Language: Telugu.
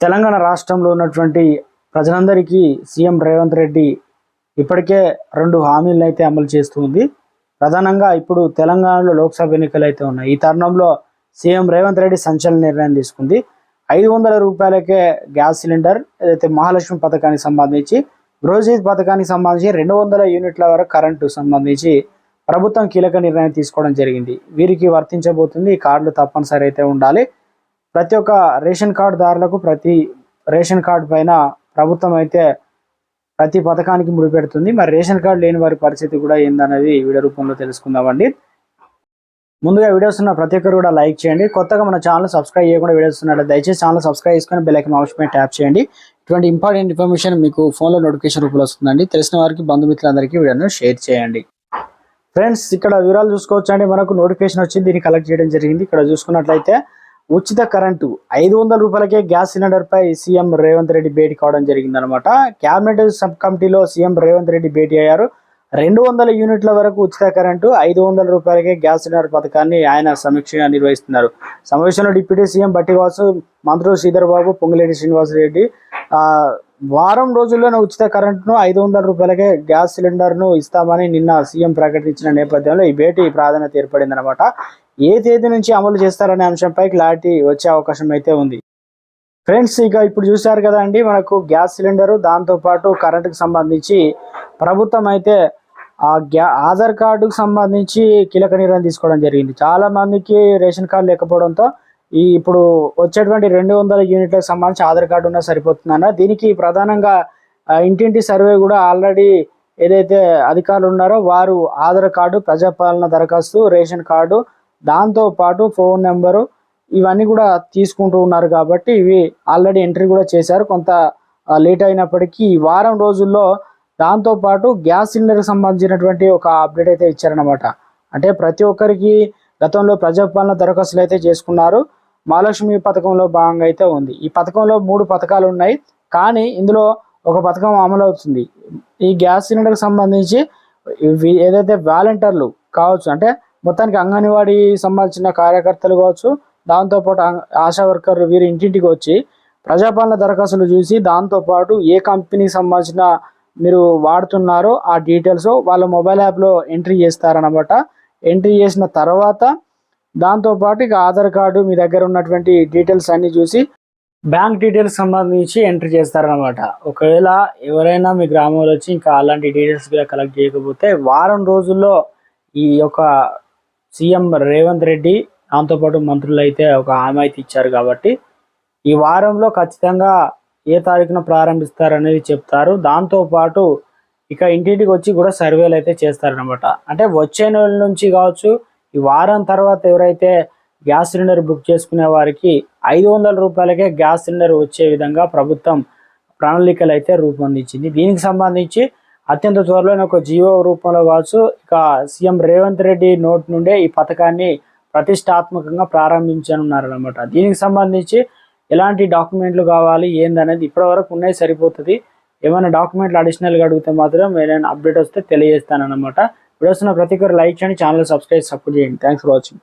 తెలంగాణ రాష్ట్రంలో ఉన్నటువంటి ప్రజలందరికీ సీఎం రేవంత్ రెడ్డి ఇప్పటికే రెండు హామీలను అయితే అమలు చేస్తుంది ప్రధానంగా ఇప్పుడు తెలంగాణలో లోక్సభ ఎన్నికలు అయితే ఉన్నాయి. ఈ తరుణంలో సీఎం రేవంత్ రెడ్డి సంచలన నిర్ణయం తీసుకుంది. ఐదు వందల రూపాయలకే గ్యాస్ సిలిండర్ ఏదైతే మహాలక్ష్మి పథకానికి సంబంధించి గృహజీత్ పథకానికి సంబంధించి రెండు వందల యూనిట్ల వరకు కరెంటు సంబంధించి ప్రభుత్వం కీలక నిర్ణయం తీసుకోవడం జరిగింది. వీరికి వర్తించబోతుంది. ఈ కార్డులు తప్పనిసరి అయితే ఉండాలి. ప్రతి ఒక్క రేషన్ కార్డు దారులకు ప్రతి రేషన్ కార్డు పైన ప్రభుత్వం అయితే ప్రతి పథకానికి ముడిపెడుతుంది మరి రేషన్ కార్డు లేని వారి పరిస్థితి కూడా ఏందనేది వీడియో రూపంలో తెలుసుకుందామండి. ముందుగా వీడియోస్ ఉన్న ప్రతి ఒక్కరు కూడా లైక్ చేయండి. కొత్తగా మన ఛానల్ సబ్స్క్రైబ్ చేయకుండా వీడియోస్ ఉన్నట్టు దయచేసి ఛానల్ సబ్స్క్రైబ్ చేసుకొని బెల్లైకన్ ఆప్షన్ పైన ట్యాప్ చేయండి. ఇటువంటి ఇంపార్టెంట్ ఇన్ఫర్మేషన్ మీకు ఫోన్లో నోటిఫికేషన్ రూపంలో వస్తుందండి. తెలిసిన వారికి బంధుమిత్రులందరికీ వీడియోను షేర్ చేయండి. ఫ్రెండ్స్ ఇక్కడ వివరాలు చూసుకోవచ్చు అండి మనకు నోటిఫికేషన్ వచ్చింది. దీన్ని కలెక్ట్ చేయడం జరిగింది. ఇక్కడ చూసుకున్నట్లయితే ఉచిత కరెంటు ఐదు వందల రూపాయలకే గ్యాస్ సిలిండర్ పై సీఎం రేవంత్ రెడ్డి భేటీ కావడం జరిగిందనమాట క్యాబినెట్ సబ్ కమిటీలో సీఎం రేవంత్ రెడ్డి భేటీ అయ్యారు. రెండు వందల యూనిట్ల వరకు ఉచిత కరెంటు ఐదు వందల రూపాయలకే గ్యాస్ సిలిండర్ పథకాన్ని ఆయన సమీక్షగా నిర్వహిస్తున్నారు. సమావేశంలో డిప్యూటీ సీఎం బట్టివాసు మంత్రులు శ్రీధర్ బాబు పొంగిరెడ్డి శ్రీనివాసరెడ్డి వారం రోజుల్లోనే ఉచిత కరెంట్ను ఐదు వందల రూపాయలకే గ్యాస్ సిలిండర్ను ఇస్తామని నిన్న సీఎం ప్రకటించిన నేపథ్యంలో ఈ భేటీ ప్రాధాన్యత ఏర్పడింది అనమాట ఏ తేదీ నుంచి అమలు చేస్తారనే అంశంపై క్లారిటీ వచ్చే అవకాశం అయితే ఉంది. ఫ్రెండ్స్ ఇక ఇప్పుడు చూశారు కదా అండి మనకు గ్యాస్ సిలిండరు దాంతోపాటు కరెంటుకు సంబంధించి ప్రభుత్వం అయితే ఆ గ్యా ఆధార్ కార్డుకు సంబంధించి కీలక నిర్ణయం తీసుకోవడం జరిగింది. చాలా మందికి రేషన్ కార్డు లేకపోవడంతో ఈ ఇప్పుడు వచ్చేటువంటి రెండు వందల యూనిట్లకు సంబంధించి ఆధార్ కార్డు ఉన్నా సరిపోతుందన్న. దీనికి ప్రధానంగా ఇంటింటి సర్వే కూడా ఆల్రెడీ ఏదైతే అధికారులు ఉన్నారో వారు ఆధార్ కార్డు ప్రజాపాలన దరఖాస్తు రేషన్ కార్డు దాంతో పాటు ఫోన్ నెంబరు ఇవన్నీ కూడా తీసుకుంటూ ఉన్నారు కాబట్టి ఇవి ఆల్రెడీ ఎంట్రీ కూడా చేశారు. కొంత లేట్ అయినప్పటికీ ఈ వారం రోజుల్లో దాంతో పాటు గ్యాస్ సిలిండర్కి సంబంధించినటువంటి ఒక అప్డేట్ అయితే ఇచ్చారనమాట అంటే ప్రతి ఒక్కరికి గతంలో ప్రజాపాలన దరఖాస్తులు అయితే చేసుకున్నారు. మహాలక్ష్మి పథకంలో భాగంగా అయితే ఉంది. ఈ పథకంలో మూడు పథకాలు ఉన్నాయి. కానీ ఇందులో ఒక పథకం అమలు అవుతుంది ఈ గ్యాస్ సిలిండర్కి సంబంధించి ఏదైతే వాలంటీర్లు కావచ్చు అంటే మొత్తానికి అంగన్వాడీ సంబంధించిన కార్యకర్తలు కావచ్చు దాంతోపాటు ఆ- ఆశా వర్కర్లు వీరి ఇంటింటికి వచ్చి ప్రజాపాలన దరఖాస్తులు చూసి దాంతోపాటు ఏ కంపెనీకి సంబంధించిన మీరు వాడుతున్నారో ఆ డీటెయిల్స్ వాళ్ళ మొబైల్ యాప్లో ఎంట్రీ చేస్తారనమాట ఎంట్రీ చేసిన తర్వాత దాంతోపాటు ఇక ఆధార్ కార్డు మీ దగ్గర ఉన్నటువంటి డీటెయిల్స్ అన్ని చూసి బ్యాంక్ డీటెయిల్స్ సంబంధించి ఎంట్రీ చేస్తారనమాట ఒకవేళ ఎవరైనా మీ గ్రామంలో వచ్చి ఇంకా అలాంటి డీటెయిల్స్ కూడా కలెక్ట్ చేయకపోతే వారం రోజుల్లో ఈ యొక్క సీఎం రేవంత్ రెడ్డి దాంతోపాటు మంత్రులు అయితే ఒక హామీ అయితే ఇచ్చారు కాబట్టి ఈ వారంలో ఖచ్చితంగా ఏ తారీఖున ప్రారంభిస్తారనేది చెప్తారు. దాంతోపాటు ఇక ఇంటింటికి వచ్చి కూడా సర్వేలు అయితే చేస్తారనమాట అంటే వచ్చే నెల నుంచి కావచ్చు ఈ వారం తర్వాత ఎవరైతే గ్యాస్ సిలిండర్ బుక్ చేసుకునే వారికి ఐదు వందల రూపాయలకే గ్యాస్ సిలిండర్ వచ్చే విధంగా ప్రభుత్వం ప్రణాళికలు అయితే రూపొందించింది. దీనికి సంబంధించి అత్యంత త్వరలోనే ఒక జియో రూపంలో కావచ్చు ఇక సీఎం రేవంత్ రెడ్డి నోట్ నుండే ఈ పథకాన్ని ప్రతిష్టాత్మకంగా ప్రారంభించనున్నారు అనమాట దీనికి సంబంధించి ఎలాంటి డాక్యుమెంట్లు కావాలి ఏందనేది ఇప్పటివరకు ఉన్నాయి సరిపోతుంది. ఏమైనా డాక్యుమెంట్లు అడిషనల్గా అడిగితే మాత్రం ఏదైనా అప్డేట్ వస్తే తెలియజేస్తాను అనమాట వీడియోస్ ప్రతి ఒక్కరు లైక్ చేయండి ఛానల్ సబ్స్క్రైబ్ సపోర్ట్ చేయండి. Thanks for watching